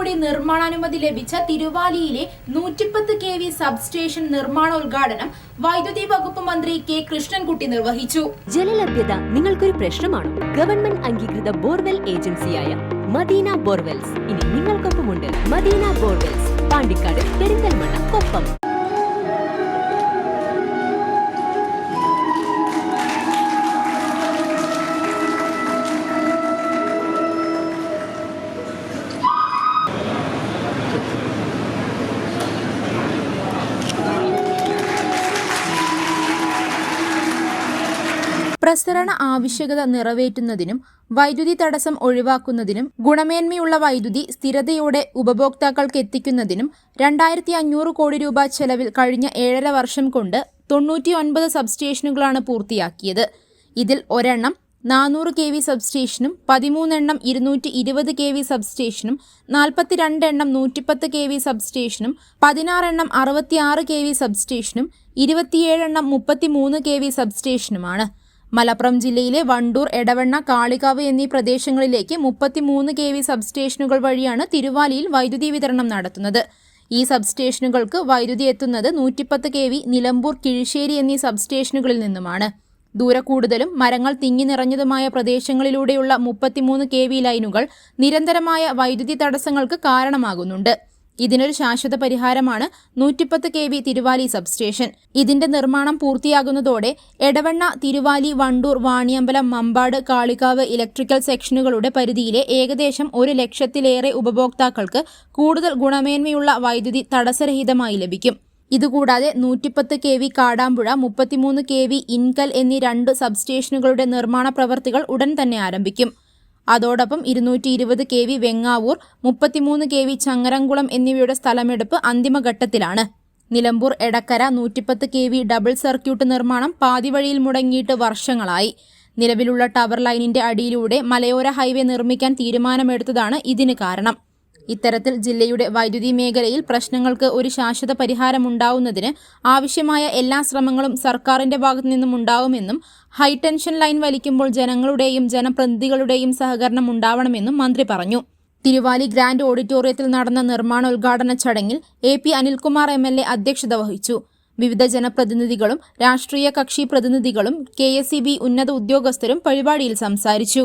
കോടി നിർമ്മാണാനുമതി ലഭിച്ച തിരുവാലിയിലെ നൂറ്റിപ്പത്ത് കെ വി സബ്സ്റ്റേഷൻ നിർമ്മാണോദ്ഘാടനം വൈദ്യുതി വകുപ്പ് മന്ത്രി കെ കൃഷ്ണൻകുട്ടി നിർവഹിച്ചു. ജലലഭ്യത നിങ്ങൾക്കൊരു പ്രശ്നമാണോ? ഗവൺമെന്റ് അംഗീകൃത ബോർവെൽ ഏജൻസിയായ മദീന ബോർവെൽസ്. ഇനി നിങ്ങൾക്കൊപ്പമുണ്ട് മദീന ബോർവെൽസ് പാണ്ടിക്കാട്. പ്രസരണ ആവശ്യകത നിറവേറ്റുന്നതിനും വൈദ്യുതി തടസ്സം ഒഴിവാക്കുന്നതിനും ഗുണമേന്മയുള്ള വൈദ്യുതി സ്ഥിരതയോടെ ഉപഭോക്താക്കൾക്ക് എത്തിക്കുന്നതിനും രണ്ടായിരത്തി അഞ്ഞൂറ് കോടി രൂപ ചെലവിൽ കഴിഞ്ഞ ഏഴര വർഷം കൊണ്ട് തൊണ്ണൂറ്റി ഒൻപത് സബ്സ്റ്റേഷനുകളാണ് പൂർത്തിയാക്കിയത്. ഇതിൽ ഒരെണ്ണം നാനൂറ് കെ വി സബ്സ്റ്റേഷനും പതിമൂന്നെണ്ണം ഇരുന്നൂറ്റി ഇരുപത് കെ വി സബ്സ്റ്റേഷനും നാൽപ്പത്തിരണ്ടെണ്ണം നൂറ്റിപ്പത്ത് കെ വി സബ്സ്റ്റേഷനും പതിനാറെണ്ണം അറുപത്തിയാറ് കെ വി സബ്സ്റ്റേഷനും ഇരുപത്തിയേഴെണ്ണം മുപ്പത്തിമൂന്ന് കെ വി സബ്സ്റ്റേഷനുമാണ്. മലപ്പുറം ജില്ലയിലെ വണ്ടൂർ എടവണ്ണ കാളികാവ് എന്നീ പ്രദേശങ്ങളിലേക്ക് മുപ്പത്തിമൂന്ന് കെ വി സബ്സ്റ്റേഷനുകൾ വഴിയാണ് തിരുവാലിയിൽ വൈദ്യുതി വിതരണം നടത്തുന്നത്. ഈ സബ്സ്റ്റേഷനുകൾക്ക് വൈദ്യുതി എത്തുന്നത് നൂറ്റിപ്പത്ത് കെ വി നിലമ്പൂർ കിഴിശ്ശേരി എന്നീ സബ്സ്റ്റേഷനുകളിൽ നിന്നുമാണ്. ദൂരെ കൂടുതലും മരങ്ങൾ തിങ്ങി നിറഞ്ഞതുമായ പ്രദേശങ്ങളിലൂടെയുള്ള മുപ്പത്തിമൂന്ന് കെ വി ലൈനുകൾ നിരന്തരമായ വൈദ്യുതി തടസ്സങ്ങൾക്ക് കാരണമാകുന്നുണ്ട്. ഇതിനൊരു ശാശ്വത പരിഹാരമാണ് നൂറ്റിപ്പത്ത് കെ വി തിരുവാലി സബ്സ്റ്റേഷൻ. ഇതിന്റെ നിർമ്മാണം പൂർത്തിയാകുന്നതോടെ എടവണ്ണ തിരുവാലി വണ്ടൂർ വാണിയമ്പലം മമ്പാട് കാളികാവ് ഇലക്ട്രിക്കൽ സെക്ഷനുകളുടെ പരിധിയിലെ ഏകദേശം ഒരു ലക്ഷത്തിലേറെ ഉപഭോക്താക്കൾക്ക് കൂടുതൽ ഗുണമേന്മയുള്ള വൈദ്യുതി തടസ്സരഹിതമായി ലഭിക്കും. ഇതുകൂടാതെ നൂറ്റിപ്പത്ത് കെ വി കാടാമ്പുഴ മുപ്പത്തിമൂന്ന് കെ വി ഇൻകൽ എന്നീ രണ്ട് സബ്സ്റ്റേഷനുകളുടെ നിർമ്മാണ പ്രവർത്തികൾ ഉടൻ തന്നെ ആരംഭിക്കും. അതോടൊപ്പം ഇരുന്നൂറ്റി ഇരുപത് കെ വി വെങ്ങാവൂർ മുപ്പത്തിമൂന്ന് കെ വി ചങ്ങരംകുളം എന്നിവയുടെ സ്ഥലമെടുപ്പ് അന്തിമഘട്ടത്തിലാണ്. നിലമ്പൂർ എടക്കര നൂറ്റിപ്പത്ത് കെ വി ഡബിൾ സർക്യൂട്ട് നിർമ്മാണം പാതിവഴിയിൽ മുടങ്ങിയിട്ട് വർഷങ്ങളായി. നിലവിലുള്ള ടവർ ലൈനിന്റെ അടിയിലൂടെ മലയോര ഹൈവേ നിർമ്മിക്കാൻ തീരുമാനമെടുത്തതാണ് ഇതിന് കാരണം. ഇത്തരത്തിൽ ജില്ലയുടെ വൈദ്യുതി മേഖലയിൽ പ്രശ്നങ്ങൾക്ക് ഒരു ശാശ്വത പരിഹാരമുണ്ടാവുന്നതിന് ആവശ്യമായ എല്ലാ ശ്രമങ്ങളും സർക്കാരിന്റെ ഭാഗത്തു നിന്നും ഉണ്ടാവുമെന്നും ഹൈടെൻഷൻ ലൈൻ വലിക്കുമ്പോൾ ജനങ്ങളുടെയും ജനപ്രതിനിധികളുടെയും സഹകരണം ഉണ്ടാവണമെന്നും മന്ത്രി പറഞ്ഞു. തിരുവാലി ഗ്രാൻഡ് ഓഡിറ്റോറിയത്തിൽ നടന്ന നിർമ്മാണോദ്ഘാടന ചടങ്ങിൽ A P Anilkumar M L A അധ്യക്ഷത വഹിച്ചു. വിവിധ ജനപ്രതിനിധികളും രാഷ്ട്രീയ കക്ഷി പ്രതിനിധികളും കെ എസ് ഉന്നത ഉദ്യോഗസ്ഥരും പരിപാടിയിൽ സംസാരിച്ചു.